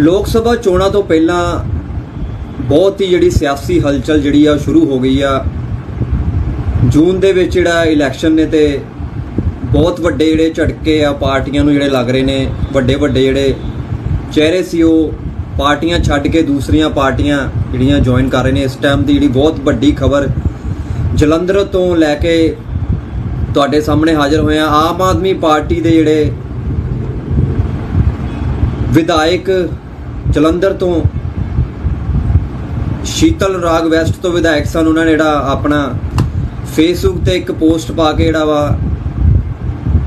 ਲੋਕ ਸਭਾ ਚੋਣਾਂ ਤੋਂ ਪਹਿਲਾਂ ਬਹੁਤ ਹੀ ਜਿਹੜੀ ਸਿਆਸੀ ਹਲਚਲ ਜਿਹੜੀ ਆ ਉਹ ਸ਼ੁਰੂ ਹੋ ਗਈ ਆ। ਜੂਨ ਦੇ ਵਿੱਚ ਜਿਹੜਾ ਇਲੈਕਸ਼ਨ ਨੇ ਤੇ ਬਹੁਤ ਵੱਡੇ ਜਿਹੜੇ ਝਟਕੇ ਆ ਪਾਰਟੀਆਂ ਨੂੰ ਜਿਹੜੇ ਲੱਗ ਰਹੇ ਨੇ, ਵੱਡੇ ਵੱਡੇ ਜਿਹੜੇ ਚਿਹਰੇ ਸੀ ਉਹ ਪਾਰਟੀਆਂ ਛੱਡ ਕੇ ਦੂਸਰੀਆਂ ਪਾਰਟੀਆਂ ਜਿਹੜੀਆਂ ਜੁਆਇਨ ਕਰ ਰਹੇ ਨੇ। ਇਸ ਟਾਈਮ ਦੀ ਜਿਹੜੀ ਬਹੁਤ ਵੱਡੀ ਖਬਰ ਜਲੰਧਰ ਤੋਂ ਲੈ ਕੇ ਤੁਹਾਡੇ ਸਾਹਮਣੇ ਹਾਜ਼ਰ ਹੋਏ ਆ ਆਮ ਆਦਮੀ ਪਾਰਟੀ ਦੇ ਜਿਹੜੇ ਵਿਧਾਇਕ ਜਲੰਧਰ ਤੋਂ ਸ਼ੀਤਲ ਰਾਗ ਵੈਸਟ ਤੋਂ ਵਿਧਾਇਕ ਸਨ। ਉਹਨਾਂ ਨੇ ਜਿਹੜਾ ਆਪਣਾ ਫੇਸਬੁੱਕ ਤੇ ਇੱਕ ਪੋਸਟ ਪਾ ਕੇ ਜਿਹੜਾ ਵਾ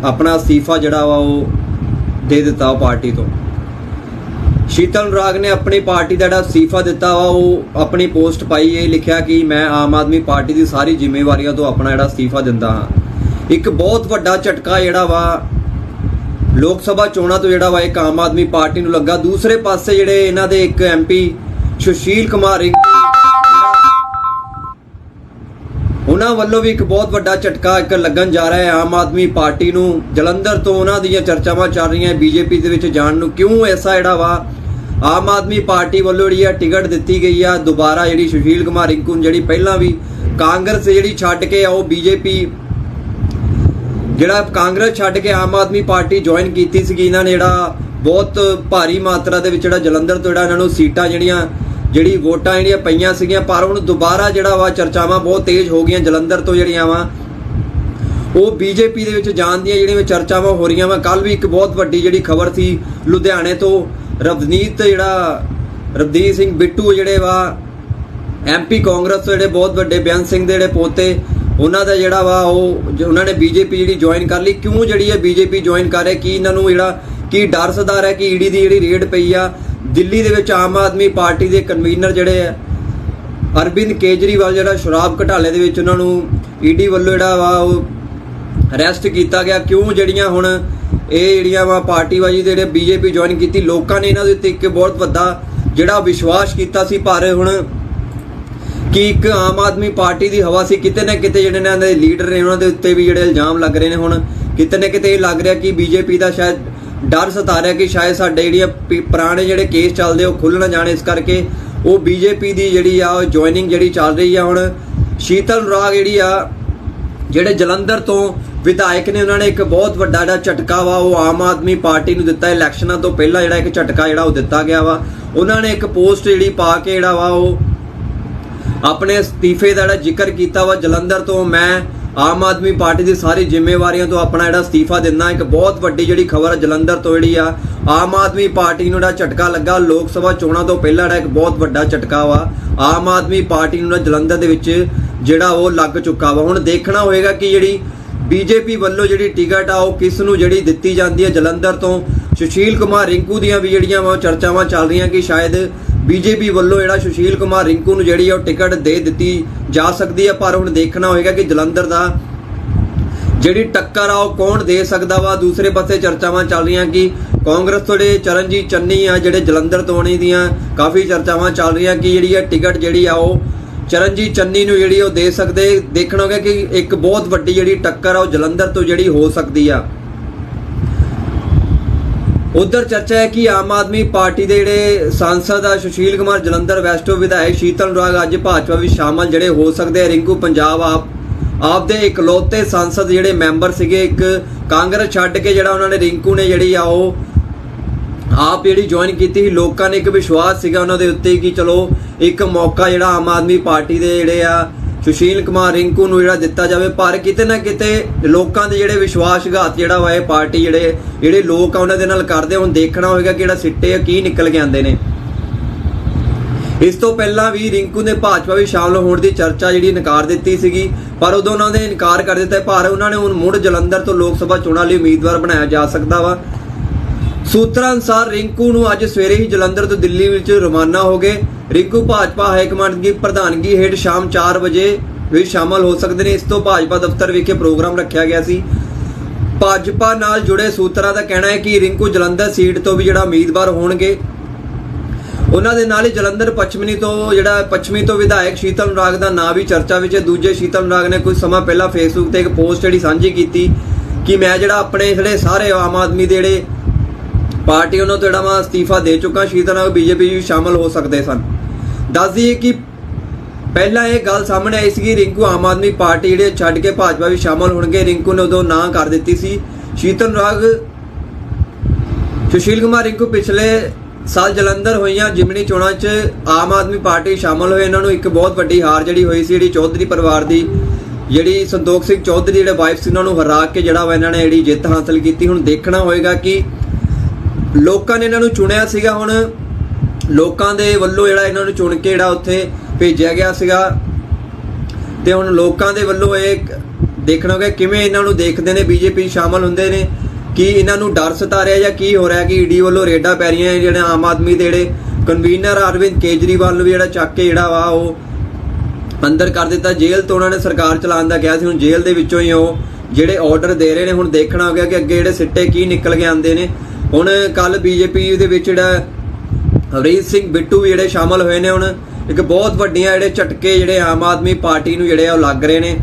ਆਪਣਾ ਅਸਤੀਫਾ ਜਿਹੜਾ ਵਾ ਉਹ ਦੇ ਦਿੱਤਾ ਉਹ ਪਾਰਟੀ ਤੋਂ। ਸ਼ੀਤਲ ਰਾਗ ਨੇ ਆਪਣੀ ਪਾਰਟੀ ਦਾ ਜਿਹੜਾ ਅਸਤੀਫਾ ਦਿੱਤਾ ਵਾ, ਉਹ ਆਪਣੀ ਪੋਸਟ ਪਾਈ ਇਹ ਲਿਖਿਆ ਕਿ ਮੈਂ ਆਮ ਆਦਮੀ ਪਾਰਟੀ ਦੀ ਸਾਰੀ ਜ਼ਿੰਮੇਵਾਰੀਆਂ ਤੋਂ ਆਪਣਾ ਜਿਹੜਾ ਅਸਤੀਫਾ ਦਿੰਦਾ ਹਾਂ। ਇੱਕ ਬਹੁਤ ਵੱਡਾ ਝਟਕਾ ਜਿਹੜਾ ਵਾ ਲੋਕ ਸਭਾ ਚੋਣਾਂ ਤੋਂ ਜਿਹੜਾ ਵਾ ਇੱਕ ਆਮ ਆਦਮੀ ਪਾਰਟੀ ਨੂੰ ਲੱਗਾ। ਦੂਸਰੇ ਪਾਸੇ ਜਿਹੜੇ ਇਹਨਾਂ ਦੇ ਇੱਕ ਐਮਪੀ ਸੁਸ਼ੀਲ ਕੁਮਾਰ ਰਿੰਕੂ ਉਹਨਾਂ ਵੱਲੋਂ ਵੀ ਇੱਕ ਬਹੁਤ ਵੱਡਾ ਝਟਕਾ ਇੱਕ ਲੱਗਣ ਜਾ ਰਿਹਾ ਹੈ ਆਮ ਆਦਮੀ ਪਾਰਟੀ ਨੂੰ। ਜਲੰਧਰ ਤੋਂ ਉਹਨਾਂ ਦੀਆਂ ਚਰਚਾਵਾਂ ਚੱਲ ਰਹੀਆਂ ਬੀਜੇਪੀ ਦੇ ਵਿੱਚ ਜਾਣ ਨੂੰ ਕਿਉਂ ਐਸਾ ਜਿਹੜਾ ਵਾ? ਆਮ ਆਦਮੀ ਪਾਰਟੀ ਵੱਲੋਂ ਜਿਹੜੀ ਆ ਟਿਕਟ ਦਿੱਤੀ ਗਈ ਆ। ਦੁਬਾਰਾ ਜਿਹੜੀ ਸੁਸ਼ੀਲ ਕੁਮਾਰ ਰਿੰਕੂ ਨੂੰ ਜਿਹੜੀ ਪਹਿਲਾਂ ਵੀ ਕਾਂਗਰਸ ਜਿਹੜੀ ਛੱਡ ਕੇ ਆ, ਉਹ ਬੀਜੇਪੀ ਜਿਹੜਾ ਕਾਂਗਰਸ ਛੱਡ ਕੇ ਆਮ ਆਦਮੀ ਪਾਰਟੀ ਜੁਆਇਨ ਕੀਤੀ ਸੀਗੀ, ਇਹਨਾਂ ਨੇ ਜਿਹੜਾ ਬਹੁਤ ਭਾਰੀ ਮਾਤਰਾ ਦੇ ਵਿੱਚ ਜਿਹੜਾ ਜਲੰਧਰ ਤੋਂ ਜਿਹੜਾ ਇਹਨਾਂ ਨੂੰ ਸੀਟਾਂ ਜਿਹੜੀਆਂ, ਜਿਹੜੀ ਵੋਟਾਂ ਜਿਹੜੀਆਂ ਪਈਆਂ ਸੀਗੀਆਂ, ਪਰ ਹੁਣ ਦੁਬਾਰਾ ਜਿਹੜਾ ਵਾ ਚਰਚਾਵਾਂ ਬਹੁਤ ਤੇਜ਼ ਹੋ ਗਈਆਂ ਜਲੰਧਰ ਤੋਂ ਜਿਹੜੀਆਂ ਵਾ, ਉਹ ਬੀਜੇਪੀ ਦੇ ਵਿੱਚ ਜਾਣ ਦੀਆਂ ਜਿਹੜੀਆਂ ਚਰਚਾਵਾਂ ਹੋ ਰਹੀਆਂ ਵਾ। ਕੱਲ ਵੀ ਇੱਕ ਬਹੁਤ ਵੱਡੀ ਜਿਹੜੀ ਖਬਰ ਸੀ ਲੁਧਿਆਣੇ ਤੋਂ, ਰਵਨੀਤ ਜਿਹੜਾ ਰਵਦੀਪ ਸਿੰਘ ਬਿੱਟੂ ਜਿਹੜੇ ਵਾ ਐਮਪੀ ਕਾਂਗਰਸ ਤੋਂ ਜਿਹੜੇ ਬਹੁਤ ਵੱਡੇ ਬਿਆਨ ਸਿੰਘ ਦੇ ਜਿਹੜੇ ਪੋਤੇ ਉਹਨਾਂ ਦਾ ਜਿਹੜਾ ਵਾ ਉਹ ਜ- ਉਹਨਾਂ ਨੇ ਬੀਜੇਪੀ ਜਿਹੜੀ ਜੁਆਇਨ ਕਰ ਲਈ, ਕਿਉਂ ਜਿਹੜੀ ਹੈ ਬੀਜੇਪੀ ਜੁਆਇਨ ਕਰ ਰਿਹਾ, ਕੀ ਇਹਨਾਂ ਨੂੰ ਜਿਹੜਾ, ਕੀ ਡਰ ਸਦਾ ਹੈ, ਕਿ ਈਡੀ ਦੀ ਜਿਹੜੀ ਰੇਡ ਪਈ ਆ, ਦਿੱਲੀ ਦੇ ਵਿੱਚ ਆਮ ਆਦਮੀ ਪਾਰਟੀ ਦੇ ਕਨਵੀਨਰ ਜਿਹੜੇ ਆ, ਅਰਵਿੰਦ ਕੇਜਰੀਵਾਲ ਜਿਹੜਾ ਸ਼ਰਾਬ ਘਟਾਲੇ ਦੇ ਵਿੱਚ ਉਹਨਾਂ ਨੂੰ ਈਡੀ ਵੱਲੋਂ ਜਿਹੜਾ ਵਾ ਉਹ ਅਰੈਸਟ ਕੀਤਾ ਗਿਆ, ਕਿਉਂ ਜਿਹੜੀਆਂ ਹੁਣ ਇਹ ਜਿਹੜੀਆਂ ਵਾ ਪਾਰਟੀਬਾਜੀ ਦੇ ਜਿਹੜੇ ਬੀਜੇਪੀ ਜੁਆਇਨ ਕੀਤੀ, ਲੋਕਾਂ ਨੇ ਇਹਨਾਂ ਦੇ ਉੱਤੇ ਇੱਕ ਬਹੁਤ ਵੱਡਾ ਜਿਹੜਾ ਵਿਸ਼ਵਾਸ ਕੀਤਾ ਸੀ, ਪਰ ਹੁਣ ਕਿ ਇੱਕ ਆਮ ਆਦਮੀ ਪਾਰਟੀ ਦੀ ਹਵਾ ਸੀ, ਕਿਤੇ ਨਾ ਕਿਤੇ ਜਿਹੜੇ ਇਹਨਾਂ ਦੇ ਲੀਡਰ ਨੇ, ਉਹਨਾਂ ਦੇ ਉੱਤੇ ਵੀ ਜਿਹੜੇ ਇਲਜ਼ਾਮ ਲੱਗ ਰਹੇ ਨੇ ਹੁਣ। ਕਿਤੇ ਨਾ ਕਿਤੇ ਇਹ ਲੱਗ ਰਿਹਾ ਕਿ ਬੀਜੇਪੀ ਦਾ ਸ਼ਾਇਦ ਡਰ ਸਤਾ ਰਿਹਾ ਕਿ ਸ਼ਾਇਦ ਸਾਡੇ ਜਿਹੜੀਆਂ ਪ- ਪੁਰਾਣੇ ਜਿਹੜੇ ਕੇਸ ਚੱਲਦੇ ਉਹ ਖੁੱਲ੍ਹ ਨਾ ਜਾਣ ਇਸ ਕਰਕੇ। ਉਹ ਬੀਜੇਪੀ ਦੀ ਜਿਹੜੀ ਆ, ਉਹ ਜੁਆਇਨਿੰਗ ਜਿਹੜੀ ਚੱਲ ਰਹੀ ਆ ਹੁਣ, ਸ਼ੀਤਲ ਰਾਗ ਜਿਹੜੀ ਆ, ਜਿਹੜੇ ਜਲੰਧਰ ਤੋਂ ਵਿਧਾਇਕ ਨੇ, ਉਹਨਾਂ ਨੇ ਇੱਕ ਬਹੁਤ ਵੱਡਾ ਜਿਹੜਾ ਝਟਕਾ ਵਾ, ਉਹ ਆਮ ਆਦਮੀ ਪਾਰਟੀ ਨੂੰ ਦਿੱਤਾ। ਇਲੈਕਸ਼ਨਾਂ ਤੋਂ ਪਹਿਲਾਂ ਜਿਹੜਾ ਇੱਕ ਝਟਕਾ ਜਿਹੜਾ ਉਹ ਦਿੱਤਾ ਗਿਆ ਵਾ। ਉਹਨਾਂ ਨੇ ਇੱਕ ਪੋਸਟ ਜਿਹੜੀ ਪਾ ਕੇ ਜਿਹੜਾ ਵਾ, ਉਹ ਆਪਣੇ ਅਸਤੀਫੇ ਦਾ ਜਿਹੜਾ ਜ਼ਿਕਰ ਕੀਤਾ ਵਾ ਜਲੰਧਰ ਤੋਂ, ਮੈਂ ਆਮ ਆਦਮੀ ਪਾਰਟੀ ਦੀ ਸਾਰੀ ਜ਼ਿੰਮੇਵਾਰੀਆਂ ਤੋਂ ਆਪਣਾ ਜਿਹੜਾ ਅਸਤੀਫਾ ਦਿੰਦਾ, ਇੱਕ ਬਹੁਤ ਵੱਡੀ ਜਿਹੜੀ ਖਬਰ ਜਲੰਧਰ ਤੋਂ ਜਿਹੜੀ ਆ, ਆਮ ਆਦਮੀ ਪਾਰਟੀ ਨੂੰ ਜਿਹੜਾ ਝਟਕਾ ਲੱਗਾ, ਲੋਕ ਸਭਾ ਚੋਣਾਂ ਤੋਂ ਪਹਿਲਾਂ ਜਿਹੜਾ ਇੱਕ ਬਹੁਤ ਵੱਡਾ ਝਟਕਾ ਵਾ, ਆਮ ਆਦਮੀ ਪਾਰਟੀ ਨੂੰ ਜਲੰਧਰ ਦੇ ਵਿੱਚ ਜਿਹੜਾ ਉਹ ਲੱਗ ਚੁੱਕਾ ਵਾ। ਹੁਣ ਦੇਖਣਾ ਹੋਏਗਾ ਕਿ ਜਿਹੜੀ ਬੀਜੇਪੀ ਵੱਲੋਂ ਜਿਹੜੀ ਟਿਕਟ ਆ, ਉਹ ਕਿਸ ਨੂੰ ਜਿਹੜੀ ਦਿੱਤੀ ਜਾਂਦੀ ਹੈ ਜਲੰਧਰ ਤੋਂ। ਸੁਸ਼ੀਲ ਕੁਮਾਰ ਰਿੰਕੂ ਦੀਆਂ ਵੀ ਜਿਹੜੀਆਂ ਵਾ ਉਹ ਚਰਚਾਵਾਂ ਚੱਲ ਰਹੀਆਂ ਕਿ ਸ਼ਾਇਦ ਬੀਜੇਪੀ ਵੱਲੋਂ ਜਿਹੜਾ ਸੁਸ਼ੀਲ ਕੁਮਾਰ ਰਿੰਕੂ ਨੂੰ ਜਿਹੜੀ ਆ ਉਹ ਟਿਕਟ ਦੇ ਦਿੱਤੀ ਜਾ ਸਕਦੀ ਹੈ ਪਰ ਹੁਣ ਦੇਖਣਾ ਹੋਏਗਾ ਕਿ ਜਲੰਧਰ ਦਾ ਜਿਹੜੀ ਟੱਕਰ ਆ, ਉਹ ਕੌਣ ਦੇ ਸਕਦਾ ਵਾ? ਦੂਸਰੇ ਪਾਸੇ ਚਰਚਾਵਾਂ ਚੱਲ ਰਹੀਆਂ ਕਿ ਕਾਂਗਰਸ ਤੋਂ ਜਿਹੜੇ ਚਰਨਜੀਤ ਚੰਨੀ ਆ, ਜਿਹੜੇ ਜਲੰਧਰ ਤੋਂ ਆਉਣੀ ਦੀਆਂ ਕਾਫੀ ਚਰਚਾਵਾਂ ਚੱਲ ਰਹੀਆਂ ਕਿ ਜਿਹੜੀ ਇਹ ਟਿਕਟ ਜਿਹੜੀ ਆ, ਉਹ ਚਰਨਜੀਤ ਚੰਨੀ ਨੂੰ ਜਿਹੜੀ ਉਹ ਦੇ ਸਕਦੇ? ਦੇਖਣਾ ਹੋਗਾ ਕਿ ਇੱਕ ਬਹੁਤ ਵੱਡੀ ਜਿਹੜੀ ਟੱਕਰ ਆ, ਉਹ ਜਲੰਧਰ ਤੋਂ ਜਿਹੜੀ ਹੋ ਸਕਦੀ ਆ। ਉਧਰ ਚਰਚਾ ਹੈ ਕਿ ਆਮ ਆਦਮੀ ਪਾਰਟੀ ਦੇ ਜਿਹੜੇ ਸਾਂਸਦ ਆ, ਸੁਸ਼ੀਲ ਕੁਮਾਰ ਜਲੰਧਰ, ਵੈਸਟੋ ਵਿਧਾਇਕ ਸ਼ੀਤਲ ਰਾਗ ਅੱਜ ਭਾਜਪਾ ਵਿੱਚ ਸ਼ਾਮਲ ਜਿਹੜੇ ਹੋ ਸਕਦੇ ਆ। ਰਿੰਕੂ ਪੰਜਾਬ ਆਪ ਆਪ ਦੇ ਇਕਲੌਤੇ ਸੰਸਦ ਜਿਹੜੇ ਮੈਂਬਰ ਸੀਗੇ, ਇੱਕ ਕਾਂਗਰਸ ਛੱਡ ਕੇ ਜਿਹੜਾ ਉਹਨਾਂ ਨੇ ਰਿੰਕੂ ਨੇ ਜਿਹੜੀ ਆ ਉਹ ਆਪ ਜਿਹੜੀ ਜੁਆਇਨ ਕੀਤੀ ਸੀ, ਲੋਕਾਂ ਨੇ ਇੱਕ ਵਿਸ਼ਵਾਸ ਸੀਗਾ ਉਹਨਾਂ ਦੇ ਉੱਤੇ ਕਿ ਚਲੋ ਇੱਕ ਮੌਕਾ ਜਿਹੜਾ ਆਮ ਆਦਮੀ ਪਾਰਟੀ ਦੇ ਜਿਹੜੇ ਆ ਸੁਸ਼ੀਲ ਕੁਮਾਰ ਰਿੰਕੂ ਨੂੰ ਜਿਹੜਾ ਦਿੱਤਾ ਜਾਵੇ, ਪਰ ਕਿਤੇ ਨਾ ਕਿਤੇ ਲੋਕਾਂ ਦੇ ਜਿਹੜੇ ਵਿਸ਼ਵਾਸਘਾਤ ਜਿਹੜਾ ਵਾ ਇਹ ਪਾਰਟੀ ਜਿਹੜੇ ਜਿਹੜੇ ਲੋਕ ਆ, ਉਹਨਾਂ ਦੇ ਨਾਲ ਕਰਦੇ ਹੁਣ ਦੇਖਣਾ ਹੋਵੇਗਾ ਕਿ ਜਿਹੜਾ ਸਿੱਟੇ ਕੀ ਨਿਕਲ ਕੇ ਆਉਂਦੇ ਨੇ। ਇਸ ਤੋਂ ਪਹਿਲਾਂ ਵੀ ਰਿੰਕੂ ਨੇ ਭਾਜਪਾ ਵਿੱਚ ਸ਼ਾਮਲ ਹੋਣ ਦੀ ਚਰਚਾ ਜਿਹੜੀ ਨਕਾਰ ਦਿੱਤੀ ਸੀਗੀ, ਪਰ ਉਦੋਂ ਉਹਨਾਂ ਨੇ ਇਨਕਾਰ ਕਰ ਦਿੱਤਾ। ਪਰ ਉਹਨਾਂ ਨੇ ਹੁਣ ਮੁੜ ਜਲੰਧਰ ਤੋਂ ਲੋਕ ਸਭਾ ਚੋਣਾਂ ਲਈ ਉਮੀਦਵਾਰ ਬਣਾਇਆ ਜਾ ਸਕਦਾ ਵਾ। ਸੂਤਰਾਂ ਅਨੁਸਾਰ ਰਿੰਕੂ ਨੂੰ ਅੱਜ ਸਵੇਰੇ ਹੀ ਜਲੰਧਰ ਤੋਂ ਦਿੱਲੀ ਵਿੱਚ ਰਵਾਨਾ ਹੋ ਗਏ। ਰਿੰਕੂ ਭਾਜਪਾ ਹਾਈ ਕਮਾਂਡ ਦੀ ਪ੍ਰਧਾਨਗੀ ਹੇਠ ਸ਼ਾਮ 4 ਵਜੇ ਵੀ ਸ਼ਾਮਲ ਹੋ ਸਕਦੇ ਨੇ। ਇਸ ਤੋਂ ਭਾਜਪਾ ਦਫ਼ਤਰ ਵਿਖੇ ਪ੍ਰੋਗਰਾਮ ਰੱਖਿਆ ਗਿਆ ਸੀ। ਭਾਜਪਾ ਨਾਲ ਜੁੜੇ ਸੂਤਰਾਂ ਦਾ ਕਹਿਣਾ ਹੈ ਕਿ ਰਿੰਕੂ ਜਲੰਧਰ ਸੀਟ ਤੋਂ ਵੀ ਜਿਹੜਾ ਉਮੀਦਵਾਰ ਹੋਣਗੇ, ਉਹਨਾਂ ਦੇ ਨਾਲ ਹੀ ਜਲੰਧਰ ਪੱਛਮੀ ਤੋਂ ਜਿਹੜਾ ਪੱਛਮੀ ਤੋਂ ਵਿਧਾਇਕ ਸ਼ੀਤਲ ਰਾਗ ਦਾ ਨਾਂ ਵੀ ਚਰਚਾ ਵਿੱਚ ਹੈ। ਦੂਜੇ ਸ਼ੀਤਲ ਰਾਗ ਨੇ ਕੁਝ ਸਮਾਂ ਪਹਿਲਾਂ ਫੇਸਬੁੱਕ ਤੇ ਇੱਕ ਪੋਸਟ ਜਿਹੜੀ ਸਾਂਝੀ ਕੀਤੀ ਕਿ ਮੈਂ ਜਿਹੜਾ ਆਪਣੇ ਜਿਹੜੇ ਸਾਰੇ ਆਮ ਆਦਮੀ ਦੇ ਜਿਹੜੇ ਪਾਰਟੀ ਉਹਨਾਂ ਤੋਂ ਜਿਹੜਾ ਵਾ ਅਸਤੀਫਾ ਦੇ ਚੁੱਕਾ ਸੀ ਤਰ੍ਹਾਂ ਬੀਜੇਪੀ ਵਿੱਚ ਸ਼ਾਮਲ ਹੋ ਸਕਦੇ ਸਨ। ਦੱਸ ਦਈਏ ਕਿ ਪਹਿਲਾਂ ਇਹ ਗੱਲ ਸਾਹਮਣੇ ਆਈ ਸੀ ਕਿ ਰਿੰਕੂ ਆਮ ਆਦਮੀ ਪਾਰਟੀ ਜਿਹੜੇ ਛੱਡ ਕੇ ਭਾਜਪਾ ਵਿੱਚ ਸ਼ਾਮਲ ਹੋਣਗੇ। ਰਿੰਕੂ ਨੇ ਉਦੋਂ ਨਾ ਕਰ ਦਿੱਤੀ ਸੀ। ਸ਼ੀਤਲ ਰਾਗ, ਸੁਸ਼ੀਲ ਕੁਮਾਰ ਰਿੰਕੂ ਪਿਛਲੇ ਸਾਲ ਜਲੰਧਰ ਹੋਈਆਂ ਜਿਮਣੀ ਚੋਣਾਂ 'ਚ ਆਮ ਆਦਮੀ ਪਾਰਟੀ ਸ਼ਾਮਲ ਹੋਏ। ਇਹਨਾਂ ਨੂੰ ਇੱਕ ਬਹੁਤ ਵੱਡੀ ਹਾਰ ਜਿਹੜੀ ਹੋਈ ਸੀ, ਜਿਹੜੀ ਚੌਧਰੀ ਪਰਿਵਾਰ ਦੀ, ਜਿਹੜੀ ਸੰਤੋਖ ਸਿੰਘ ਚੌਧਰੀ ਜਿਹੜੇ ਵਾਈਫ ਸੀ, ਉਹਨਾਂ ਨੂੰ ਹਰਾ ਕੇ ਜਿਹੜਾ ਵਾ ਇਹਨਾਂ ਨੇ ਜਿਹੜੀ ਜਿੱਤ ਹਾਸਲ ਕੀਤੀ। ਹੁਣ ਦੇਖਣਾ ਹੋਏਗਾ ਕਿ ਲੋਕਾਂ ਨੇ ਇਹਨਾਂ ਨੂੰ ਚੁਣਿਆ ਸੀਗਾ ਹੁਣ। ਲੋਕਾਂ ਦੇ ਵੱਲੋਂ ਜਿਹੜਾ ਇਹਨਾਂ ਨੂੰ ਚੁਣ ਕੇ ਜਿਹੜਾ ਉੱਥੇ ਭੇਜਿਆ ਗਿਆ ਸੀਗਾ। ਤੇ ਹੁਣ ਲੋਕਾਂ ਦੇ ਵੱਲੋਂ ਇਹ ਦੇਖਣਾ ਹੋਗਾ ਕਿਵੇਂ ਇਹਨਾਂ ਨੂੰ ਦੇਖਦੇ ਨੇ, ਬੀਜੇਪੀ ਸ਼ਾਮਲ ਹੁੰਦੇ ਨੇ। ਕਿ ਇਹਨਾਂ ਨੂੰ ਡਰ ਸਤਾ ਰਿਹਾ ਜਾਂ ਕੀ ਹੋ ਰਿਹਾ ਕਿ ਈਡੀ ਵੱਲੋਂ ਰੇਡਾਂ ਪੈ ਰਹੀਆਂ ਜਿਹੜੇ ਆਮ ਆਦਮੀ ਦੇ ਜਿਹੜੇ ਕਨਵੀਨਰ ਅਰਵਿੰਦ ਕੇਜਰੀਵਾਲ ਨੂੰ ਵੀ ਜਿਹੜਾ ਚੱਕ ਕੇ ਜਿਹੜਾ ਵਾ ਉਹ ਅੰਦਰ ਕਰ ਦਿੱਤਾ। ਜੇਲ੍ਹ ਤੋਂ ਉਹਨਾਂ ਨੇ ਸਰਕਾਰ ਚਲਾਉਣ ਦਾ ਕਿਹਾ ਸੀ, ਹੁਣ ਜੇਲ੍ਹ ਦੇ ਵਿੱਚੋਂ ਹੀ ਉਹ ਜਿਹੜੇ ਆਰਡਰ ਦੇ ਰਹੇ ਨੇ। ਹੁਣ ਦੇਖਣਾ ਹੋਗਾ ਕਿ ਅੱਗੇ ਜਿਹੜੇ ਸਿੱਟੇ ਕੀ ਨਿਕਲ ਕੇ ਆਉਂਦੇ ਨੇ। ਹੁਣ ਕੱਲ ਬੀਜੇਪੀ ਦੇ ਵਿੱਚ ਜਿਹੜਾ ਹਰੀਤ ਸਿੰਘ ਬਿੱਟੂ ਵੀ ਜਿਹੜੇ ਸ਼ਾਮਲ ਹੋਏ ਨੇ ਹੁਣ, ਇੱਕ ਬਹੁਤ ਵੱਡੀਆਂ ਜਿਹੜੇ ਝਟਕੇ ਜਿਹੜੇ ਆਮ ਆਦਮੀ ਪਾਰਟੀ ਨੂੰ ਜਿਹੜੇ ਆ ਉਹ ਲੱਗ ਰਹੇ ਨੇ।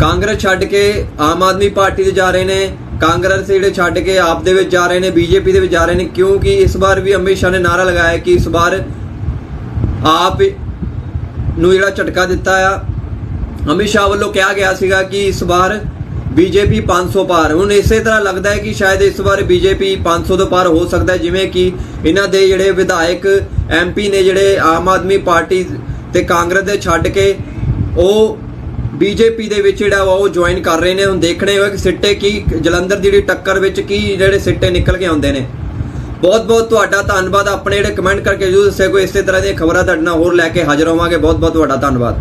ਕਾਂਗਰਸ ਛੱਡ ਕੇ ਆਮ ਆਦਮੀ ਪਾਰਟੀ ਦੇ ਜਾ ਰਹੇ ਨੇ, ਕਾਂਗਰਸ ਜਿਹੜੇ ਛੱਡ ਕੇ ਆਪ ਦੇ ਵਿੱਚ ਜਾ ਰਹੇ ਨੇ, ਬੀਜੇਪੀ ਦੇ ਵਿੱਚ ਜਾ ਰਹੇ ਨੇ, ਕਿਉਂਕਿ ਇਸ ਵਾਰ ਵੀ ਅਮਿਤ ਸ਼ਾਹ ਨੇ ਨਾਰਾ ਲਗਾਇਆ ਕਿ ਇਸ ਵਾਰ ਆਪ ਨੂੰ ਜਿਹੜਾ ਝਟਕਾ ਦਿੱਤਾ ਆ। ਅਮਿਤ ਸ਼ਾਹ ਵੱਲੋਂ ਕਿਹਾ ਗਿਆ ਸੀਗਾ ਕਿ ਇਸ ਵਾਰ ਬੀਜੇਪੀ 500 ਪਾਰ। ਹੁਣ ਇਸੇ ਤਰ੍ਹਾਂ ਲੱਗਦਾ ਹੈ ਕਿ ਸ਼ਾਇਦ ਇਸ ਵਾਰ ਬੀਜੇਪੀ 500 ਤੋਂ ਪਾਰ ਹੋ ਸਕਦਾ ਜਿਵੇਂ ਕਿ ਇਹਨਾਂ ਦੇ ਜਿਹੜੇ ਵਿਧਾਇਕ ਐਮਪੀ ਨੇ ਜਿਹੜੇ ਆਮ ਆਦਮੀ ਪਾਰਟੀ ਤੇ ਕਾਂਗਰਸ ਦੇ ਛੱਡ ਕੇ ਉਹ ਬੀਜੇਪੀ ਦੇ ਵਿੱਚ ਜਿਹੜਾ ਵਾ ਉਹ ਜੁਆਇਨ ਕਰ ਰਹੇ ਨੇ। ਹੁਣ ਦੇਖਣੇ ਹੋਏ ਕਿ ਸਿੱਟੇ ਕੀ, ਜਲੰਧਰ ਦੀ ਜਿਹੜੀ ਟੱਕਰ ਵਿੱਚ ਕੀ ਜਿਹੜੇ ਸਿੱਟੇ ਨਿਕਲ ਕੇ ਆਉਂਦੇ ਨੇ। ਬਹੁਤ ਬਹੁਤ ਤੁਹਾਡਾ ਧੰਨਵਾਦ। ਆਪਣੇ ਜਿਹੜੇ ਕਮੈਂਟ ਕਰਕੇ ਜਰੂਰ ਦੱਸਿਆ ਕੋਈ ਇਸੇ ਤਰ੍ਹਾਂ ਦੀਆਂ ਖਬਰਾਂ ਤੁਹਾਡੇ ਨਾਲ ਹੋਰ ਲੈ ਕੇ ਹਾਜ਼ਰ ਹੋਵਾਂਗੇ। ਬਹੁਤ ਬਹੁਤ ਤੁਹਾਡਾ ਧੰਨਵਾਦ।